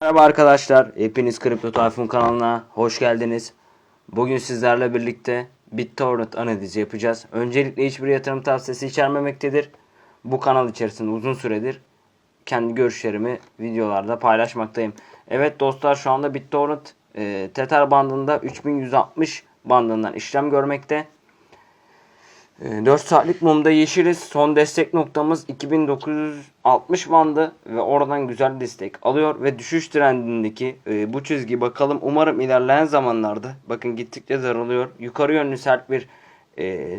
Merhaba arkadaşlar, hepiniz Kripto Tayfun kanalına hoş geldiniz. Bugün sizlerle birlikte BitTorrent analizi yapacağız. Öncelikle hiçbir yatırım tavsiyesi içermemektedir. Bu kanal içerisinde uzun süredir kendi görüşlerimi videolarda paylaşmaktayım. Evet dostlar şu anda BitTorrent e, Tether bandında 3160 bandından işlem görmekte. 4 saatlik mumda yeşiliz. Son destek noktamız 2960 bandı ve oradan güzel destek alıyor ve düşüş trendindeki e, bu çizgi bakalım umarım ilerleyen zamanlarda bakın gittikçe daralıyor. Yukarı yönlü sert bir e,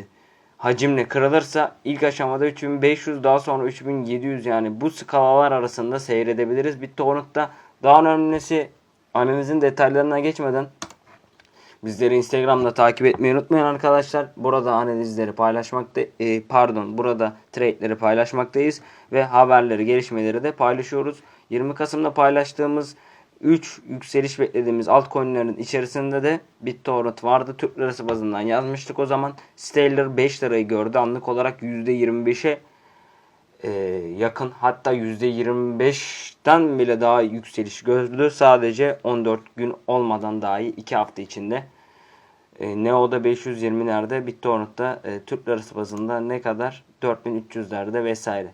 hacimle kırılırsa ilk aşamada 3500 daha sonra 3700 yani bu skalalar arasında seyredebiliriz. BitTorrent'ta daha önemlisi analizin detaylarına geçmeden Bizleri Instagram'da takip etmeyi unutmayın arkadaşlar. Burada analizleri paylaşmakta e, pardon burada trade'leri paylaşmaktayız ve haberleri, gelişmeleri de paylaşıyoruz. 20 Kasım'da paylaştığımız 3 yükseliş beklediğimiz altcoin'lerin içerisinde de BitTorrent vardı. Türk lirası bazından yazmıştık o zaman. Stellar 5 lirayı gördü. Anlık olarak %25'e e, yakın hatta %25'ten bile daha yükseliş gördü. Sadece 14 gün olmadan dahi 2 hafta içinde. E, Neo'da 520'lerde, BitTorrent'ta e, Türk lirası bazında ne kadar? 4300'lerde vesaire.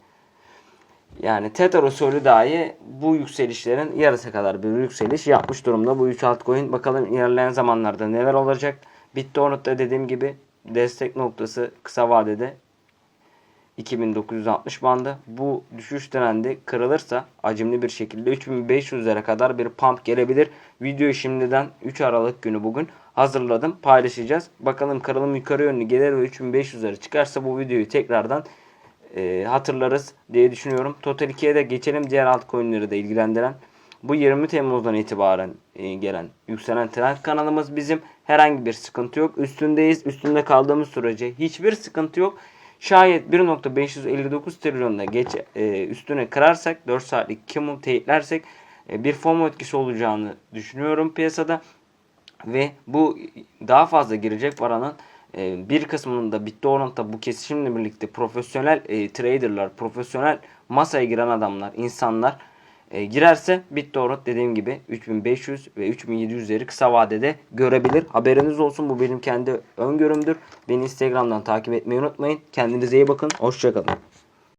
Yani Tether usulü dahi bu yükselişlerin yarısı kadar bir yükseliş yapmış durumda. Bu 3 altcoin bakalım ilerleyen zamanlarda neler olacak. BitTorrent'ta dediğim gibi destek noktası kısa vadede 2960 bandı. Bu düşüş trendi kırılırsa acımlı bir şekilde 3500'lere kadar bir pump gelebilir. Videoyu şimdiden 3 Aralık günü bugün hazırladım. Paylaşacağız. Bakalım kırılım yukarı yönlü gelir ve 3500'lere çıkarsa bu videoyu tekrardan e, hatırlarız diye düşünüyorum. Total 2'ye de geçelim. Diğer altcoin'leri de ilgilendiren. Bu 20 Temmuz'dan itibaren e, gelen yükselen trend kanalımız bizim. Herhangi bir sıkıntı yok. Üstündeyiz. Üstünde kaldığımız sürece hiçbir sıkıntı yok. Şayet 1.559 trilyonda geç e, üstüne kırarsak 4 saatlik kimum teyitlersek e, bir FOMO etkisi olacağını düşünüyorum piyasada. Ve bu daha fazla girecek paranın e, bir kısmının da BitTorrent'ta bu kesişimle birlikte profesyonel e, traderlar, profesyonel masaya giren adamlar, insanlar e, girerse BitTorrent dediğim gibi 3500 ve 3700'leri kısa vadede görebilir. Haberiniz olsun bu benim kendi öngörümdür. Beni Instagram'dan takip etmeyi unutmayın. Kendinize iyi bakın. Hoşçakalın.